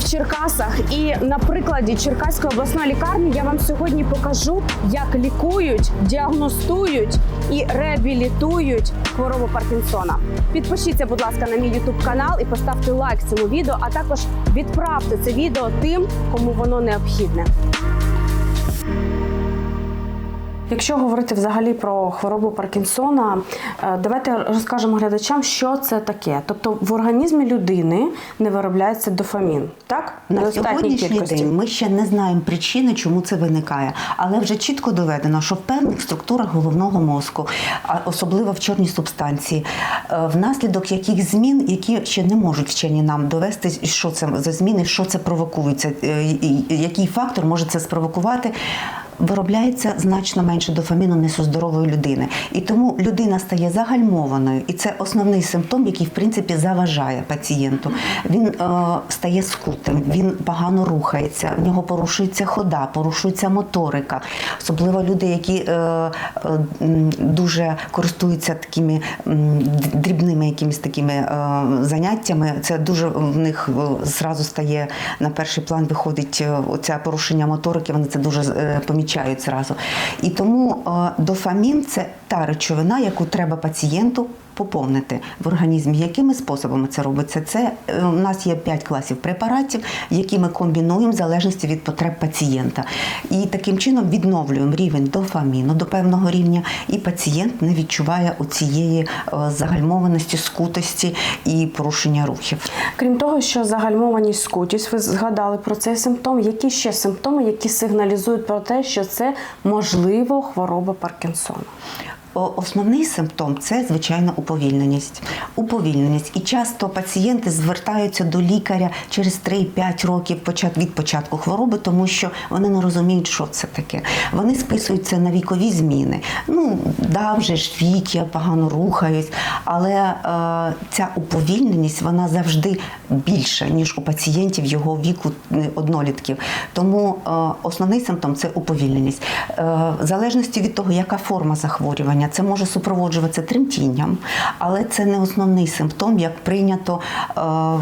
в Черкасах, і на прикладі Черкаської обласної лікарні я вам сьогодні покажу, як лікують, діагностують і реабілітують хворобу Паркінсона. Підпишіться, будь ласка, на мій ютуб канал і поставте лайк цьому відео, а також відправте це відео тим, кому воно необхідне. Якщо говорити взагалі про хворобу Паркінсона, е, давайте розкажемо глядачам, що це таке. Тобто в організмі людини не виробляється дофамін, так? На сьогоднішній кількості. день ми ще не знаємо причини, чому це виникає, але вже чітко доведено, що в певних структурах головного мозку, а особливо в чорній субстанції, е, внаслідок яких змін, які ще не можуть вчені нам довести, що це за зміни, що це провокується, е, який фактор може це спровокувати. Виробляється значно менше дофаміну ніж здорової людини, і тому людина стає загальмованою, і це основний симптом, який в принципі заважає пацієнту. Він е, стає скутим, він погано рухається, в нього порушується хода, порушується моторика. Особливо люди, які е, е, дуже користуються такими дрібними якимись такими е, заняттями. Це дуже в них е, зразу стає на перший план, виходить е, оця порушення моторики. Вони це дуже е, помічають зразу. І тому е, дофамін це та речовина, яку треба пацієнту поповнити в організмі. Якими способами це робиться? Це е, у нас є 5 класів препаратів, які ми комбінуємо в залежності від потреб пацієнта. І таким чином відновлюємо рівень дофаміну до певного рівня, і пацієнт не відчуває оцієї е, загальмованості, скутості і порушення рухів. Крім того, що загальмованість скутість, ви згадали про цей симптом. Які ще симптоми, які сигналізують про те, що це можливо хвороба Паркінсона? Основний симптом це звичайно уповільненість. Уповільненість. І часто пацієнти звертаються до лікаря через 3-5 років від початку хвороби, тому що вони не розуміють, що це таке. Вони списуються на вікові зміни. Ну, да, вже ж вік, я погано рухаюсь, але е, ця уповільненість вона завжди більша, ніж у пацієнтів його віку е, однолітків. Тому е, основний симптом це уповільненість. Е, в залежності від того, яка форма захворювання, це може супроводжуватися тремтінням, але це не основний симптом, як прийнято е,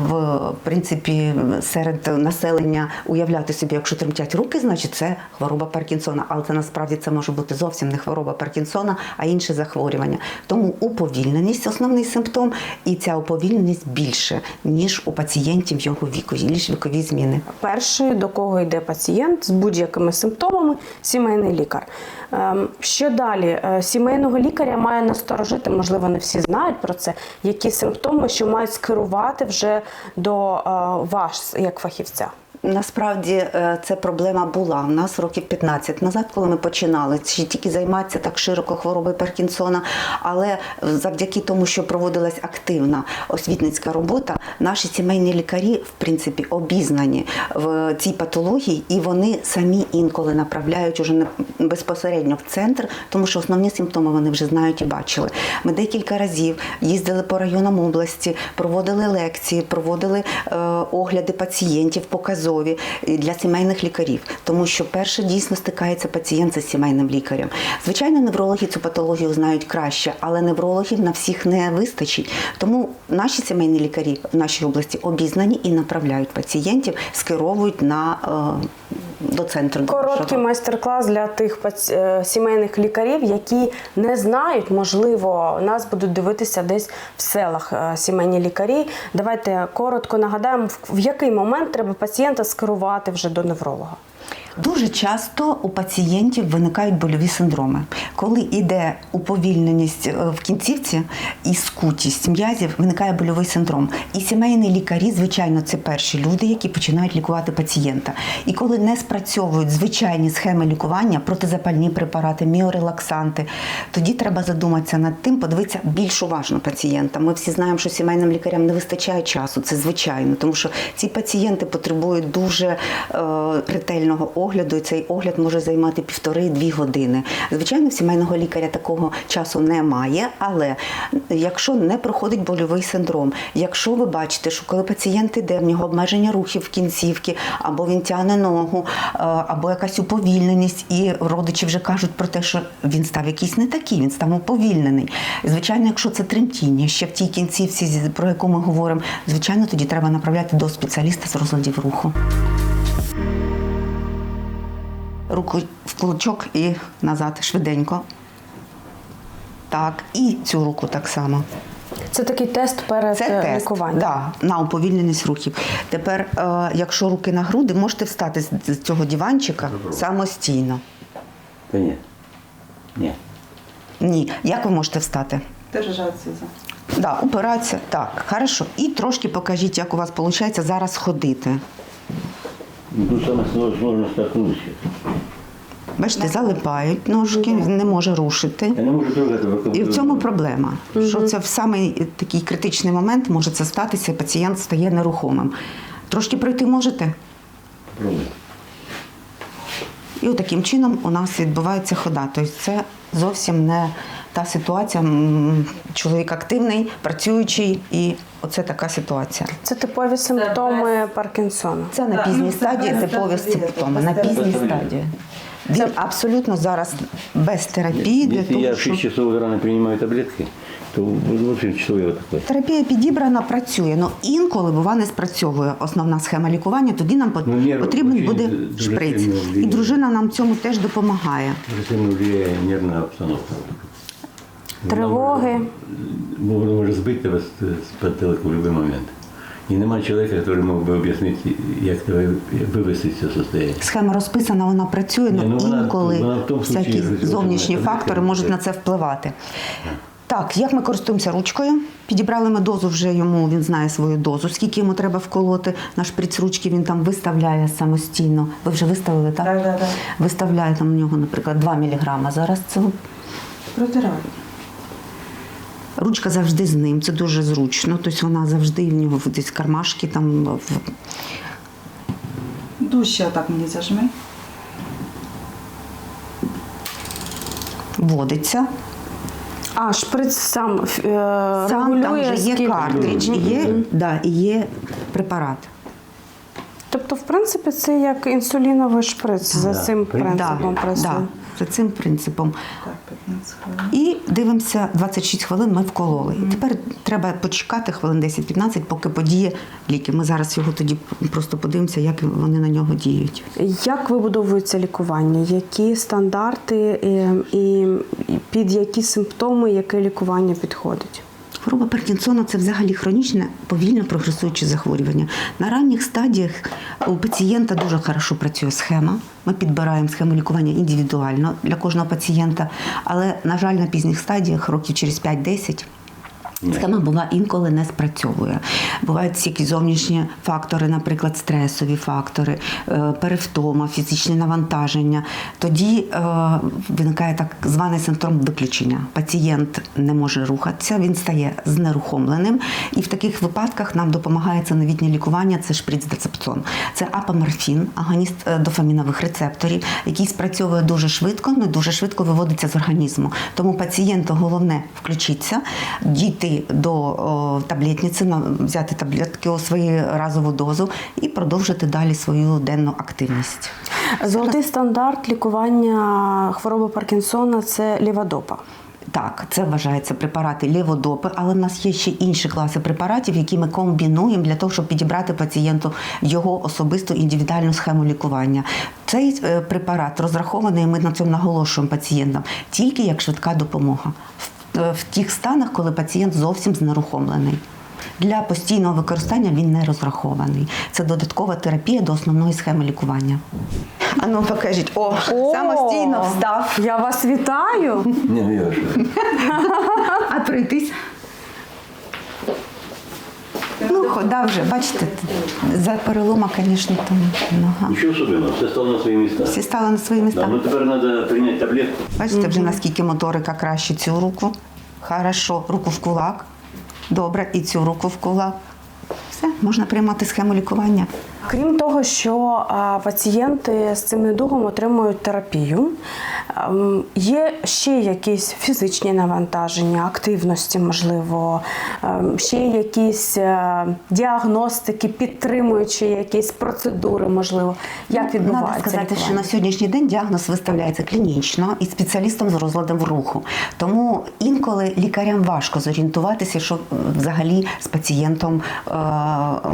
в принципі серед населення уявляти собі, якщо тремтять руки, значить це хвороба Паркінсона. Але це насправді це може бути зовсім не хвороба Паркінсона, а інше захворювання. Тому уповільненість основний симптом, і ця уповільненість більше ніж у пацієнтів його віку, ніж вікові зміни. Перший, до кого йде пацієнт з будь-якими симптомами, сімейний лікар. Ем, Що далі? Е, Сімейного лікаря має насторожити, можливо, не всі знають про це, які симптоми, що мають скерувати вже до е, вас як фахівця. Насправді е, це проблема була у нас років 15 назад, коли ми починали ще тільки займатися так широко хворобою Паркінсона. Але завдяки тому, що проводилась активна освітницька робота, наші сімейні лікарі в принципі обізнані в цій патології, і вони самі інколи направляють уже не безпосередньо в центр, тому що основні симптоми вони вже знають і бачили. Ми декілька разів їздили по районам області, проводили лекції, проводили е, огляди пацієнтів, показові е, для сімейних лікарів, тому що перше дійсно стикається пацієнт з сімейним лікарем. Звичайно, неврологи цю патологію знають краще, але неврологів на всіх не вистачить. Тому наші сімейні лікарі в нашій області обізнані і направляють пацієнтів, скеровують на е, до центру. Короткий майстер-клас для тих е, сімейних лікарів, які не знають, можливо, нас будуть дивитися десь в селах е, сімейні лікарі. Давайте коротко нагадаємо, в який момент треба пацієнта скерувати вже до невролога. Дуже часто у пацієнтів виникають больові синдроми. Коли йде уповільненість е, в кінцівці і скутість м'язів, виникає больовий синдром. І сімейні лікарі, звичайно, це перші люди, які починають лікувати пацієнта. І коли не спрацьовують звичайні схеми лікування, протизапальні препарати, міорелаксанти, тоді треба задуматися над тим, подивитися більш уважно пацієнта. Ми всі знаємо, що сімейним лікарям не вистачає часу, це звичайно, тому що ці пацієнти потребують дуже е, ретельного огляду. Огляду, і цей огляд може займати півтори-дві години. Звичайно, в сімейного лікаря такого часу немає, але якщо не проходить больовий синдром, якщо ви бачите, що коли пацієнт іде, в нього обмеження рухів кінцівки, або він тягне ногу, е, або якась уповільненість, і родичі вже кажуть про те, що він став якийсь не такий, він став уповільнений. Звичайно, якщо це тремтіння, ще в тій кінцівці, про яку ми говоримо, звичайно, тоді треба направляти до спеціаліста з розладів руху. Руку в кулачок і назад швиденько. Так, і цю руку так само. Це такий тест перед Це е, тест лікуванням. да, на уповільненість рухів. Тепер, е, якщо руки на груди, можете встати з- з цього диванчика самостійно. Та ні. Ні. Ні. Як ви можете встати? Держаться за. Да, упиратися. Так, хорошо. І трошки покажіть, як у вас виходить зараз ходити. Ну, Тут саме сложно столкнутися. Бачите, залипають ножки, він не може рушити. Я не можу трогати. І в цьому проблема. Що це в самий такий критичний момент може це статися, пацієнт стає нерухомим. Трошки пройти можете? Пробуй. І от таким чином у нас відбувається хода. Тобто це зовсім не та ситуація. Чоловік активний, працюючий, і оце така ситуація. Це типові симптоми Паркінсона. Це на пізній стадії типові симптоми. На пізній стадії. Він абсолютно зараз без терапії для Если я в 6 часов рано принимаю таблетки, то в общем, я такой? Терапія підібрана, працює, але інколи бува не спрацьовує основна схема лікування. Тоді нам Ну, потрібен буде шприц. І дружина нам цьому теж допомагає. Дуже сильно влияет нервная обстановка. Тривоги. Вона може збити вас з пантелику в будь-який момент. І немає чоловіка, який мог би об'яснити, як тебе вивести з цього состояння. Схема розписана, вона працює, але ну, інколи вона в тому всякі случаї, зовнішні вона фактори можуть на це впливати. Так, як ми користуємося ручкою? Підібрали ми дозу вже йому, він знає свою дозу, скільки йому треба вколоти. Наш шприц ручки він там виставляє самостійно. Ви вже виставили, так? Так, так, так. Виставляє там у нього, наприклад, 2 мг. Зараз це Протираю. Ручка завжди з ним, це дуже зручно. Тобто вона завжди в нього десь кармашки там в- Дужче отак мені зажми. вводиться. А, шприц сам, е, Сам там регулює вже є скільки- картридж, і є, да, і є препарат. Тобто, в принципі, це як інсуліновий шприц за цим принципом працює. да, за цим принципом. Так, 15 хвилин. І дивимося, 26 хвилин ми вкололи. І тепер треба почекати хвилин 10-15, поки подіє ліки. Ми зараз його тоді просто подивимося, як вони на нього діють. Як вибудовується лікування? Які стандарти е, і під які симптоми яке лікування підходить? Хвороба Паркінсона це взагалі хронічне, повільно прогресуюче захворювання. На ранніх стадіях у пацієнта дуже хорошо працює схема. Ми підбираємо схему лікування індивідуально для кожного пацієнта. Але, на жаль, на пізніх стадіях, років через 5-10, Схема бува інколи не спрацьовує. Бувають всякі зовнішні фактори, наприклад, стресові фактори, е, перевтома, фізичне навантаження. Тоді е, виникає так званий синдром виключення. Пацієнт не може рухатися, він стає знерухомленим. І в таких випадках нам допомагає це новітнє лікування, це шприц децепцон. Це апоморфін, агоніст е, дофамінових рецепторів, який спрацьовує дуже швидко, не дуже швидко виводиться з організму. Тому пацієнту головне включитися, дійти до о, таблетниці, взяти таблетки у свою разову дозу і продовжити далі свою денну активність. Золотий стандарт лікування хвороби Паркінсона це лівадопа. Так, це вважається препарати ліводопи, але в нас є ще інші класи препаратів, які ми комбінуємо для того, щоб підібрати пацієнту його особисту індивідуальну схему лікування. Цей е, препарат розрахований, ми на цьому наголошуємо пацієнтам тільки як швидка допомога в, е, тих станах, коли пацієнт зовсім знерухомлений. Для постійного використання він не розрахований. Це додаткова терапія до основної схеми лікування. А ну покажіть, о, самостійно встав. Я вас вітаю. Ні, ну я що. А пройтись? Ну, хода вже, бачите, за перелома, звісно, там нога. Нічого особливого, все стало на свої місця. Всі стали на свої Да, місця. ну тепер треба прийняти таблетку. Бачите, вже наскільки моторика краще цю руку. Хорошо, руку в кулак. Добре, і цю руку в кулак. Все, можна приймати схему лікування. Крім того, що пацієнти з цим недугом отримують терапію, є ще якісь фізичні навантаження, активності, можливо, ем, ще якісь е, діагностики, підтримуючі якісь процедури, можливо. Як відбувається? Надо сказати, що на сьогоднішній день діагноз виставляється клінічно і спеціалістом з розладом руху. Тому інколи лікарям важко зорієнтуватися, що е, взагалі з пацієнтом е,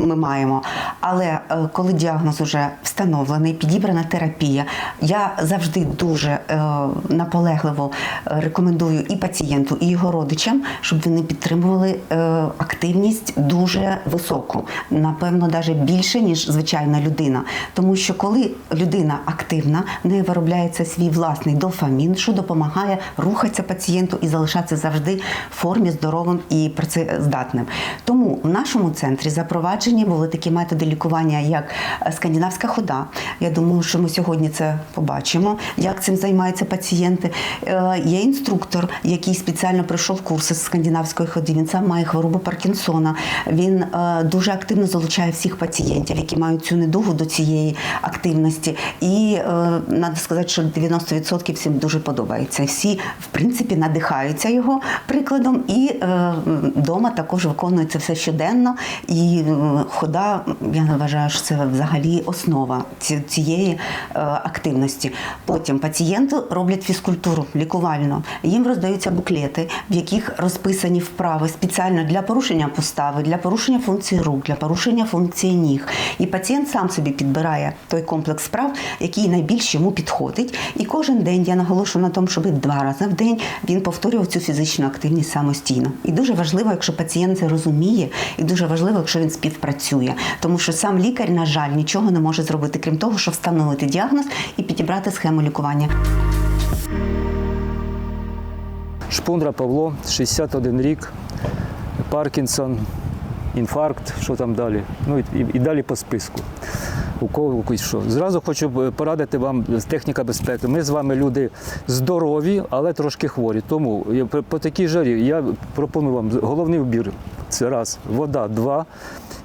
ми маємо. Але коли діагноз вже встановлений, підібрана терапія, я завжди дуже наполегливо е, рекомендую і пацієнту, і його родичам, щоб вони підтримували е, активність дуже високу, напевно, навіть більше, ніж звичайна людина. Тому що коли людина активна, в неї виробляється свій власний дофамін, що допомагає рухатися пацієнту і залишатися завжди в формі здоровим і працездатним. Тому в нашому центрі запроваджені були такі методи лікування, як е, скандинавська хода. Я думаю, що ми сьогодні це побачимо, як цим займаються пацієнти. Е, Є інструктор, який спеціально пройшов курси з скандинавської ходи. Він сам має хворобу Паркінсона. Він е, дуже активно залучає всіх пацієнтів, які мають цю недугу до цієї активності. І е, треба сказати, що 90% всім дуже подобається. Всі, в принципі, надихаються його прикладом, і е, вдома також виконується все щоденно. І е, хода, я вважаю, що це взагалі основа цієї е, активності. Потім роблять фізкультуру лікувально. Їм роздаються буклети, в яких розписані вправи спеціально для порушення постави, для порушення функції рук, для порушення функції ніг. І пацієнт сам собі підбирає той комплекс вправ, який найбільш йому підходить. І кожен день я наголошую на тому, щоб два рази в день він повторював цю фізичну активність самостійно. І дуже важливо, якщо пацієнт це розуміє, і дуже важливо, якщо він співпрацює, тому що сам лікар, на жаль, нічого не може зробити, крім того, що встановити діагноз і підібрати схему лікування. Шпундра Павло, 61 рік, Паркінсон, інфаркт, що там далі. Ну і, і далі по списку. У кого якийсь що. Зразу хочу порадити вам з техніка безпеки. Ми з вами люди здорові, але трошки хворі. Тому я по- такій жарі я пропоную вам головний убір. Це раз, вода, два.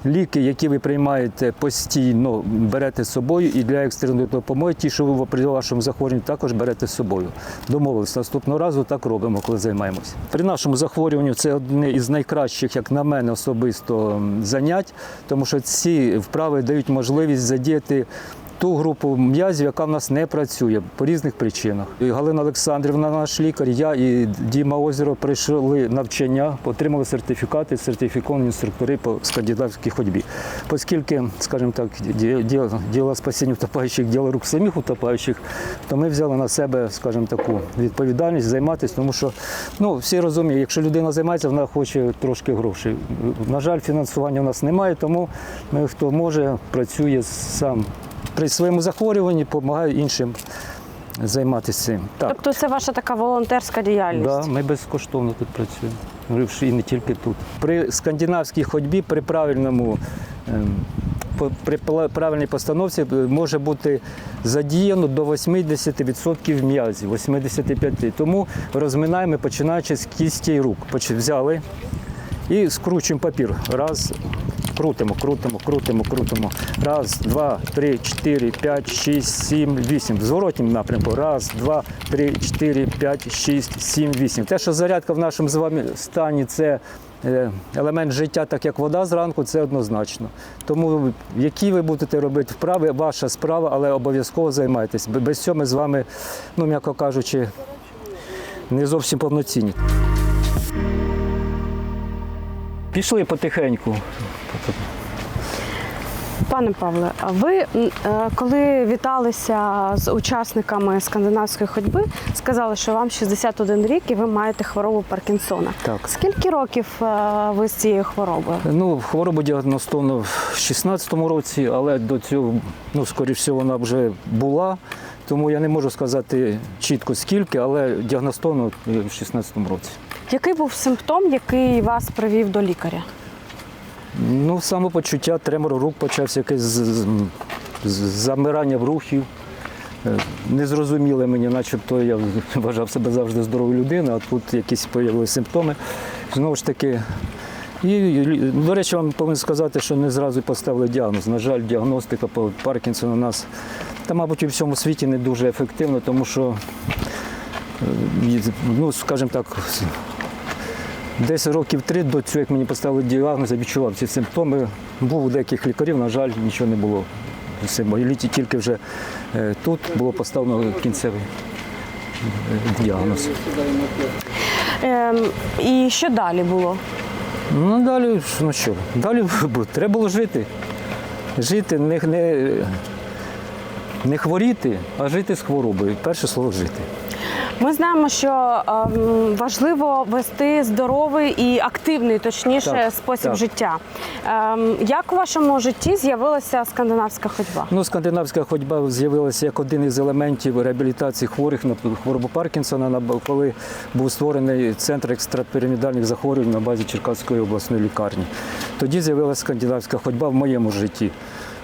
Ліки, які ви приймаєте постійно, берете з собою і для екстреної допомоги, ті, що ви при вашому захворюванні також берете з собою. Домовились, наступного разу так робимо, коли займаємося. При нашому захворюванні це одне із найкращих, як на мене, особисто занять, тому що ці вправи дають можливість задіяти ту групу м'язів, яка в нас не працює по різних причинах. І Галина Олександрівна, наш лікар, я і Діма Озеро пройшли навчання, отримали сертифікати, сертифіковані інструктори по скандинавській ходьбі. Оскільки, скажімо так, ді- діло, спасіння утопаючих, діло рук самих утопаючих, то ми взяли на себе, скажімо, таку відповідальність займатися, тому що ну, всі розуміють, якщо людина займається, вона хоче трошки грошей. На жаль, фінансування в нас немає, тому ми, хто може, працює сам при своєму захворюванні, допомагає іншим займатися цим. Так. Тобто це ваша така волонтерська діяльність. Да, ми безкоштовно тут працюємо. Ну, І не тільки тут. При скандинавській ходьбі, при правильному. ем, При правильній постановці е, може бути задіяно до 80% м'язів, 85%. Тому розминаємо, починаючи з кісті рук. Взяли і скручуємо папір. Раз, крутимо, крутимо, крутимо, крутимо. Раз, два, три, чотири, п'ять, шість, сім, вісім. В зворотнім напрямку. Раз, два, три, чотири, п'ять, шість, сім, вісім. Те, що зарядка в нашому з вами стані, це е, елемент життя, так як вода зранку, це однозначно. Тому які ви будете робити вправи, ваша справа, але обов'язково займайтесь. Без цього ми з вами, ну м'яко кажучи, не зовсім повноцінні. Пішли потихеньку. Пане Павле, а ви е, коли віталися з учасниками скандинавської ходьби, сказали, що вам 61 рік і ви маєте хворобу Паркінсона. Так. Скільки років е, ви з цією хворобою? Ну, хворобу діагностовано в 16-му році, але до цього, ну, скоріш всього, вона вже була. Тому я не можу сказати чітко скільки, але діагностовано в 16-му році. Який був симптом, який вас привів до лікаря? Ну, самопочуття, тремор рук почався якесь замирання в рухів. Е, Незрозуміле мені, начебто я вважав себе завжди здоровою людиною, а тут якісь з'явилися симптоми. Знову ж таки, І, до речі, вам повинен сказати, що не зразу поставили діагноз. На жаль, діагностика по Паркінсону у нас, та, мабуть, у всьому світі не дуже ефективна, тому що, е, ну, скажімо так, десь років три до цього, як мені поставили діагноз, я відчував ці симптоми. Був у деяких лікарів, на жаль, нічого не було. Все, літі- тільки вже е, тут було поставлено кінцевий е, діагноз. Ем, і що далі було? Ну далі, ну що, далі треба було жити. Жити, не, не, не хворіти, а жити з хворобою. Перше слово жити. Ми знаємо, що ем, важливо вести здоровий і активний, точніше, Так, спосіб так. життя. Ем, як у вашому житті з'явилася скандинавська ходьба? Ну, скандинавська ходьба з'явилася як один із елементів реабілітації хворих на хворобу Паркінсона, на- коли був створений центр екстрапірамідальних захворювань на базі Черкаської обласної лікарні. Тоді з'явилася скандинавська ходьба в моєму житті.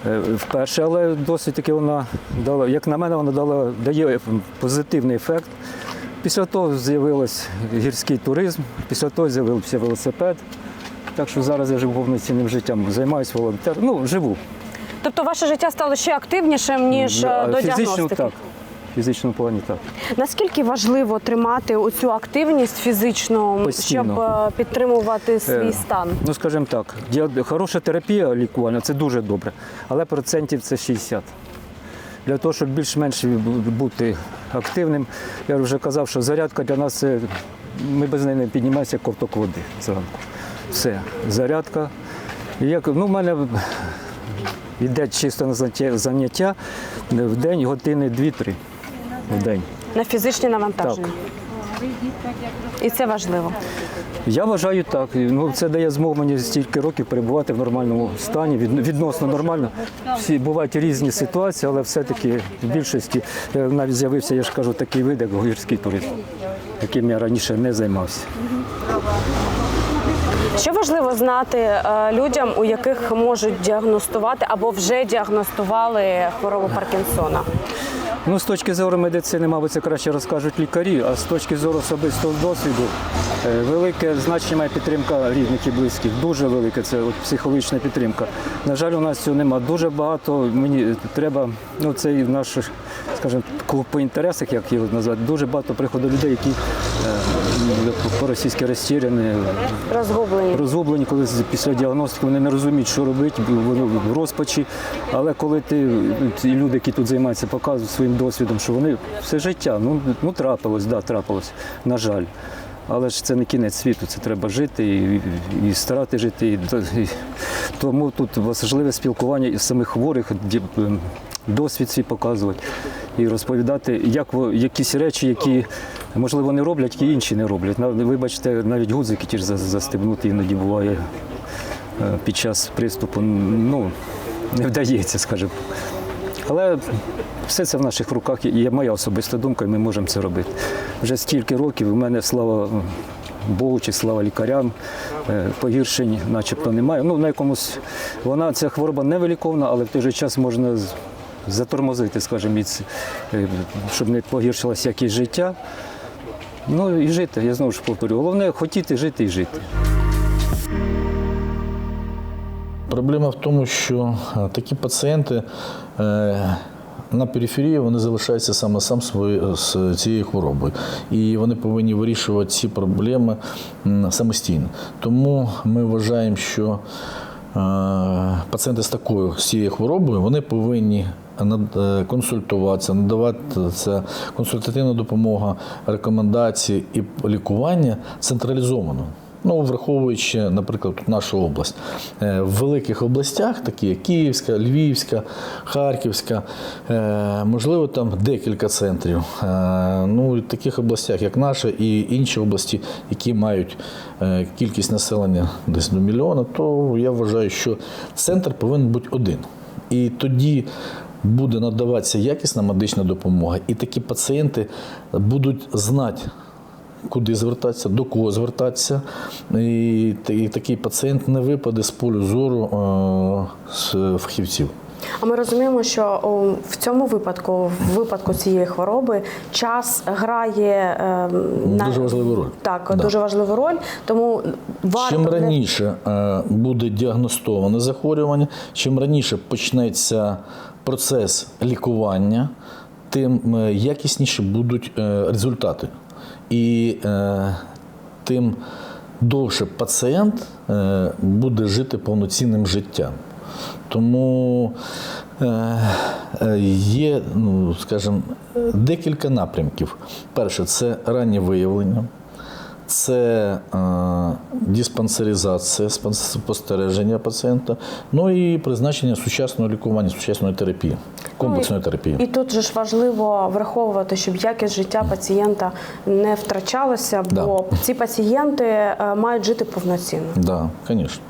е, Вперше, але досить таки вона дала, як на мене, вона дала, дає позитивний ефект. Після того з'явився гірський туризм, після того з'явився велосипед. Так що зараз я живу повноцінним життям, займаюся волонтером. Ну, живу. Тобто ваше життя стало ще активнішим, ніж е, до Фізично діагностики? так. В фізичному плані так. Наскільки важливо тримати оцю активність фізичну, Постійно. щоб е, підтримувати свій Е, стан? Ну, скажімо так, хороша терапія лікувальна це дуже добре, але процентів це 60. Для того, щоб більш-менш бути активним, я вже казав, що зарядка для нас це ми без неї не піднімаємося як ковток води зранку. Все, зарядка. І Як, ну, в мене йде чисто на заняття- заняття в день години 2-3 в день. На фізичні навантаження. І це важливо. Я вважаю так. Ну, це дає змогу мені стільки років перебувати в нормальному стані, відносно нормально. Всі бувають різні ситуації, але все-таки в більшості е, навіть з'явився, я ж кажу, такий вид, як гірський туризм, яким я раніше не займався. Що важливо знати е, людям, у яких можуть діагностувати або вже діагностували хворобу Паркінсона? Ну, з точки зору медицини, мабуть, це краще розкажуть лікарі, а з точки зору особистого досвіду, е, велике значення має підтримка рідних і близьких. Дуже велике це от, психологічна підтримка. На жаль, у нас цього нема. Дуже багато мені треба, ну це і наш, скажімо, клуб по інтересах, як його назвати, дуже багато приходить людей, які по-російськи розтіряні, Розгублені. розгублені, коли після діагностики вони не розуміють, що робити, вони в розпачі. Але коли ти ці люди, які тут займаються, показують своїм досвідом, що вони все життя, ну, ну трапилось, да, трапилось, на жаль. Але ж це не кінець світу, це треба жити і, і, і старати жити. І, і, тому тут важливе спілкування із самих хворих, ем, досвід свій показувати і розповідати, як якісь речі, які можливо не роблять, які інші не роблять. Вибачте, навіть гудзики ті ж за- застебнути іноді буває е, під час приступу. Ну, не вдається, скажімо. Але все це в наших руках і є моя особиста думка, і ми можемо це робити. Вже стільки років у мене слава Богу чи слава лікарям, е, погіршень начебто немає. Ну, на якомусь вона ця хвороба невиліковна, але в той же час можна затормозити, скажімо, і е, щоб не погіршилося якесь життя. Ну і жити, я знову ж повторю. Головне хотіти жити і жити. Проблема в тому, що е, такі пацієнти е, на периферії вони залишаються саме сам з цією хворобою. І вони повинні вирішувати ці проблеми самостійно. Тому ми вважаємо, що е, пацієнти з такою з цією хворобою вони повинні е, консультуватися, надаватися консультативна допомога, рекомендації і лікування централізовано. Ну, враховуючи, наприклад, нашу область. Е, В великих областях, такі як Київська, Львівська, Харківська, е, можливо, там декілька центрів. Е, Ну, в таких областях, як наша, і інші області, які мають е, кількість населення десь до мільйона, то я вважаю, що центр повинен бути один. І тоді буде надаватися якісна медична допомога, і такі пацієнти будуть знати, куди звертатися, до кого звертатися. І, такий пацієнт не випаде з полю зору е, з фахівців. А ми розуміємо, що в цьому випадку, в випадку цієї хвороби, час грає ем, Дуже важливу роль. Так, Да. дуже важливу роль. Тому варто Чим раніше е, буде діагностоване захворювання, чим раніше почнеться процес лікування, тим е, якісніше будуть е, результати. І е, тим довше пацієнт буде жити повноцінним життям. Тому є, ну, скажімо, декілька напрямків. Перше, це раннє виявлення. Це е, диспансеризація, спостереження пацієнта, ну і призначення сучасного лікування, сучасної терапії, комплексної терапії. Ну, І тут же ж важливо враховувати, щоб якість життя пацієнта не втрачалася, бо ці пацієнти е, мають жити повноцінно. Так, да, звісно.